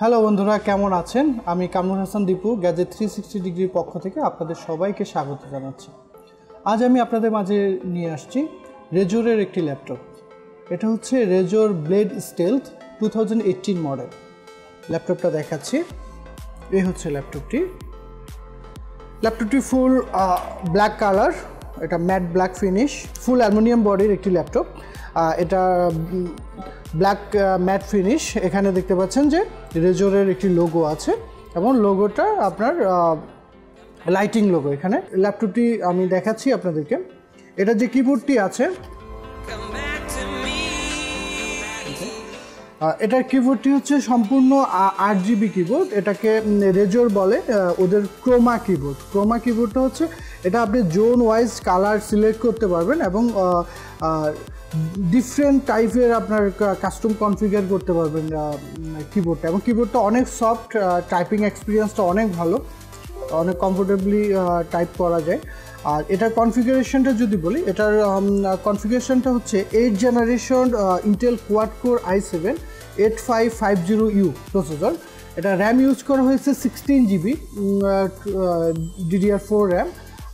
Hello বন্ধুরা, কেমন আছেন? আমি Kamrul Hasan Dipu, gadget three sixty ডিগ্রির পক্ষ থেকে আপনাদের সবাইকে স্বাগত জানাচ্ছি। আজ আমি আপনাদের মাঝে নিয়ে আসছি রেজোরের একটি ল্যাপটপ। এটা হচ্ছে Razer blade stealth two thousand eighteen model. ল্যাপটপটা দেখাচ্ছি। এই হচ্ছে ল্যাপটপটি। ল্যাপটপটি ফুল ব্ল্যাক কালার এটা matte black finish full aluminium বডির একটি ল্যাপটপ। এটা ব্ল্যাক ম্যাট ফিনিশ এখানে দেখতে পাচ্ছেন যে রেজোরের একটি লোগো আছে এবং লোগোটা আপনার লাইটিং লোগো এখানে। ল্যাপটপটি আমি দেখাচ্ছি আপনাদেরকে। এটা যে কিবোর্ডটি আছে এটার কিবোর্ডটি হচ্ছে সম্পূর্ণ আট জিবি কিবোর্ড এটাকে রেজোর বলে ওদের ক্রোমা কিবোর্ড ক্রোমা কিবোর্ডটা হচ্ছে, এটা আপনি জোন ওয়াইজ কালার সিলেক্ট করতে পারবেন এবং ডিফারেন্ট টাইপের আপনার কাস্টম কনফিগার করতে পারবেন কিবোর্ডটা এবং কিবোর্ডটা অনেক সফট টাইপিং এক্সপিরিয়েন্সটা অনেক ভালো, অনেক কমফোর্টেবলি টাইপ করা যায়। আর এটার কনফিগারেশনটা যদি বলি, এটার কনফিগারেশনটা হচ্ছে eight generation Intel quad core I seven eight five five zero U processor এটা র্যাম ইউজ করা হয়েছে sixteen GB DDR four RAM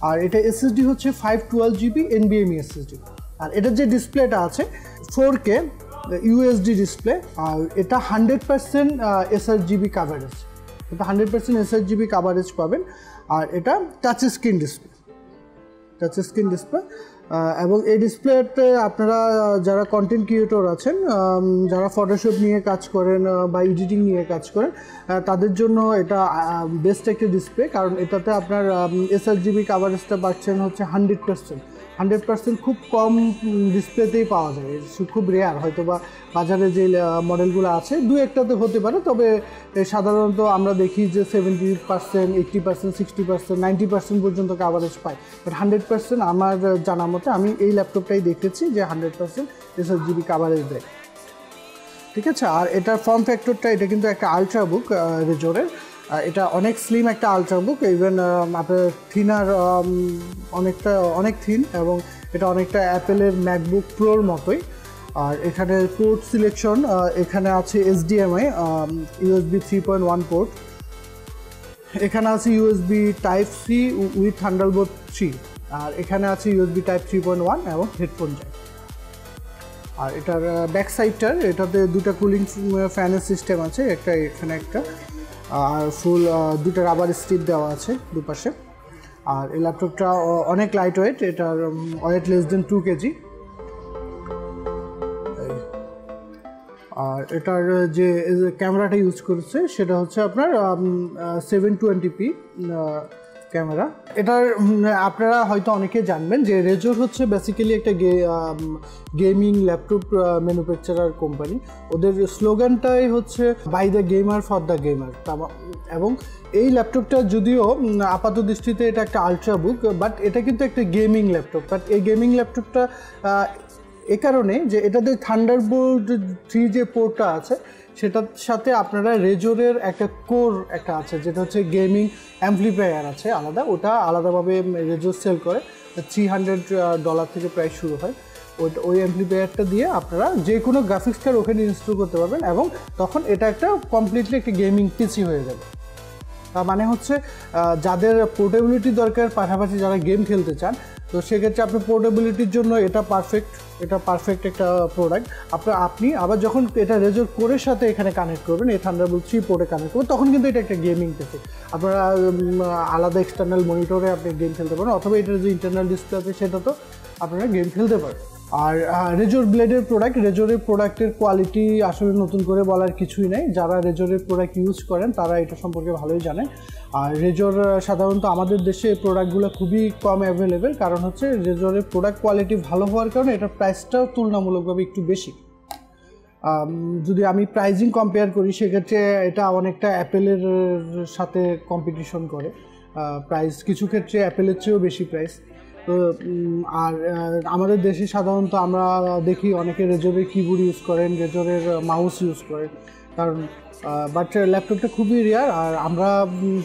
আর এটা এসএসডি হচ্ছে ফাইভ টুয়েলভ জিবি এনবিএমই এসএসডি আর এটার যে ডিসপ্লেটা আছে ফোর কে ইউএসডি ডিসপ্লে আর এটা hundred percent sRGB coverage এটা hundred percent sRGB coverage পাবেন। আর এটা touch screen display touch screen display এবং এই ডিসপ্লেতে আপনারা যারা কন্টেন্ট ক্রিয়েটর আছেন যারা ফটোশপ নিয়ে কাজ করেন বা এডিটিং নিয়ে কাজ করেন তাদের জন্য এটা বেস্ট একটি ডিসপ্লে কারণ এটাতে আপনার এসআর জিবি কাভারেজটা পাচ্ছেন হচ্ছে হান্ড্রেড পার্সেন্ট হান্ড্রেড পার্সেন্ট খুব কম ডিসপ্লেতেই পাওয়া যায়। খুব রেয়ার হয়তো বা বাজারে যে মডেলগুলো আছে, দু একটাতে হতে পারে, তবে সাধারণত আমরা দেখি যে seventy percent eighty percent sixty percent ninety percent পর্যন্ত কাভারেজ পাই বাট হান্ড্রেড পার্সেন্ট আমার জানা মতে, আমি এই ল্যাপটপটাই দেখেছি যে hundred percent sRGB coverage দেয়। ঠিক আছে? আর এটার ফর্ম ফ্যাক্টরটা এটা কিন্তু একটা আলট্রা বুক রেজোরের এটা অনেক স্লিম একটা আলট্রা বুক ইভেন আপনার থিনার অনেকটা, অনেক থিন এবং এটা অনেকটা অ্যাপেলের ম্যাকবুক প্রোর মতোই। আর এখানে পোর্ট সিলেকশন এখানে আছে HDMI USB three point one port এখানে আছে USB type C with thunderbolt three আর এখানে আছে USB type three point one এবং হেডফোন জ্যাক আর এটার ব্যাক সাইডটার এটাতে দুটা কুলিং ফ্যানের সিস্টেম আছে, একটা এখানে একটা। আর ফুল দুটো রাবার স্টিপ দেওয়া আছে দুপাশে। আর এই ল্যাপটপটা অনেক লাইট ওয়েট এটার weight less than two KG আর এটার যে ক্যামেরাটা ইউজ করছে, সেটা হচ্ছে আপনার সেভেন টোয়েন্টি পি ক্যামেরা। এটার আপনারা হয়তো অনেকে জানবেন যে রেজোর হচ্ছে বেসিক্যালি একটা গেমিং ল্যাপটপ ম্যানুফ্যাকচারার কোম্পানি ওদের স্লোগানটাই হচ্ছে by the gamer for the gamer এবং এই ল্যাপটপটা যদিও আপাত দৃষ্টিতে এটা একটা আলট্রা বুক বাট এটা কিন্তু একটা গেমিং ল্যাপটপ বাট এই গেমিং ল্যাপটপটা এ কারণে যে এটাতে থান্ডারবোল্ট থ্রি যে পোর্টটা আছে, সেটার সাথে আপনারা রেজোরের একটা কোর একটা আছে, যেটা হচ্ছে গেমিং অ্যাম্পলিফায়ার আছে আলাদা। ওটা আলাদাভাবে রেজোর সেল করে থ্রি হান্ড্রেড ডলার থেকে প্রায় শুরু হয়। ওই ওই অ্যাম্পলিফায়ারটা দিয়ে আপনারা যে কোনো গ্রাফিক্স কার্ড ওখানে ইনস্টল করতে পারবেন এবং তখন এটা একটা কমপ্লিটলি একটা গেমিং পিসি হয়ে যাবে। মানে হচ্ছে যাদের পোর্টেবিলিটি দরকার, পাশাপাশি যারা গেম খেলতে চান, তো সেক্ষেত্রে আপনি পোর্টেবিলিটির জন্য এটা পারফেক্ট এটা পারফেক্ট একটা প্রোডাক্ট আপনার আপনি আবার যখন এটা রেজোর কোরের সাথে এখানে কানেক্ট করবেন, এই থান্ডারবোল্ট থ্রি পোর্টে কানেক্ট করবেন, তখন কিন্তু এটা একটা গেমিং পেতে আপনারা আলাদা এক্সটার্নাল মনিটরে আপনি গেম খেলতে পারেন, অথবা এটার যে ইন্টারনাল ডিসপ্লে আছে, সেটা তো আপনারা গেম খেলতে পারেন। আর রেজোর ব্লেডের প্রোডাক্ট রেজোরের প্রোডাক্টের কোয়ালিটি আসলে নতুন করে বলার কিছুই নেই। যারা রেজোরের প্রোডাক্ট ইউজ করেন, তারা এটা সম্পর্কে ভালোই জানেন। আর রেজোর সাধারণত আমাদের দেশে এই প্রোডাক্টগুলো খুবই কম অ্যাভেলেবেল কারণ হচ্ছে রেজোরের প্রোডাক্ট কোয়ালিটি ভালো হওয়ার কারণে এটার প্রাইসটাও তুলনামূলকভাবে একটু বেশি। যদি আমি প্রাইজিং কম্পেয়ার করি, সেক্ষেত্রে এটা অনেকটা অ্যাপেলের সাথে কম্পিটিশন করে। প্রাইস কিছু ক্ষেত্রে অ্যাপেলের চেয়েও বেশি প্রাইস তো আর আমাদের দেশে সাধারণত আমরা দেখি অনেকে রেজরের কিবোর্ড ইউজ করেন, রেজরের মাউস ইউজ করেন। কারণ বাট ল্যাপটপটা খুবই রেয়ার আর আমরা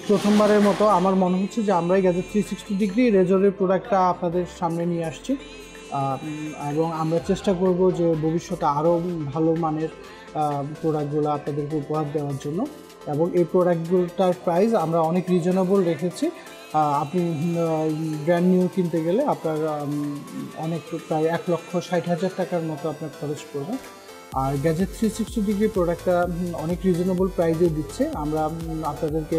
প্রথমবারের মতো আমার মনে হচ্ছে যে আমরাই গ্যাজেট থ্রি সিক্সটি ডিগ্রি রেজরের প্রোডাক্টটা আপনাদের সামনে নিয়ে আসছি। এবং আমরা চেষ্টা করব যে ভবিষ্যতে আরও ভালো মানের প্রোডাক্টগুলো আপনাদেরকে উপহার দেওয়ার জন্য। এবং এই প্রোডাক্টগুলোটার প্রাইস আমরা অনেক রিজনেবল রেখেছি। আপনি ব্র্যান্ড নিউ কিনতে গেলে আপনার অনেক প্রায় এক লক্ষ ষাট হাজার টাকার মতো আপনার খরচ পড়বে। আর গ্যাজেট থ্রি সিক্সটি ডিগ্রি প্রোডাক্টটা অনেক রিজনেবল প্রাইসে দিচ্ছে। আমরা আপনাদেরকে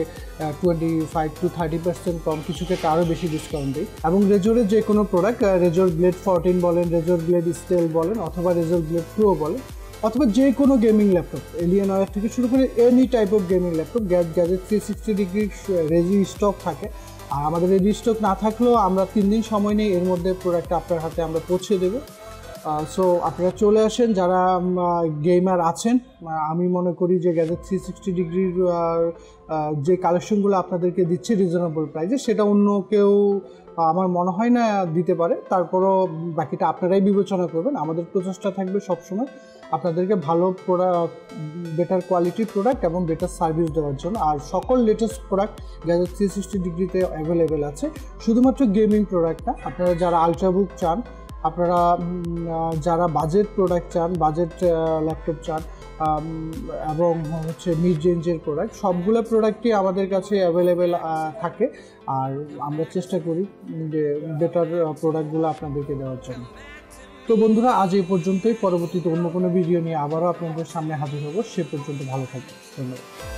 twenty five to thirty percent কম কিছু ক্ষেত্রে আরও বেশি ডিসকাউন্ট দিই। এবং রেজোরের যে কোনো প্রোডাক্ট রেজোর ব্লেড ফোরটিন বলেন রেজোর ব্লেড স্টেল বলেন, অথবা রেজোর ব্লেড প্রো বলেন অথবা যে কোনো গেমিং ল্যাপটপ এলিয়ান ওয়ার থেকে শুরু করে any type of gaming laptop gadget three sixty degree রেজি stock থাকে। আর আমাদের রেজি স্টক না থাকলেও আমরা তিন দিন সময় নেই এর মধ্যে প্রোডাক্টটা আপনার হাতে আমরা পৌঁছে দেবো। সো আপনারা চলে আসেন, যারা গেমার আছেন আমি মনে করি যে গ্যাজেট থ্রি সিক্সটি ডিগ্রির যে কালেকশনগুলো আপনাদেরকে দিচ্ছে রিজনেবল প্রাইসে সেটা অন্য কেউ আমার মনে হয় না দিতে পারে। তারপরও বাকিটা আপনারাই বিবেচনা করবেন। আমাদের প্রচেষ্টা থাকবে সবসময়। আপনাদেরকে ভালো প্রোডাক্ট বেটার কোয়ালিটির প্রোডাক্ট এবং বেটার সার্ভিস দেওয়ার জন্য। আর সকল latest product gadget three sixty ডিগ্রিতে অ্যাভেলেবেল আছে, শুধুমাত্র গেমিং প্রোডাক্ট না, আপনারা যারা আলট্রাবুক চান, আপনারা যারা বাজেট প্রোডাক্ট চান বাজেট ল্যাপটপ চান এবং হচ্ছে মিড রেঞ্জের প্রোডাক্ট সবগুলো প্রোডাক্টই আমাদের কাছে অ্যাভেলেবেল থাকে। আর আমরা চেষ্টা করি যে বেটার প্রোডাক্টগুলো আপনাদেরকে দেওয়ার জন্য। তো বন্ধুরা, আজ এই পর্যন্তই। পরবর্তীতে অন্য কোনো ভিডিও নিয়ে আবারও আপনাদের সামনে হাজির হব। সে পর্যন্ত ভালো থাকবে ধন্যবাদ।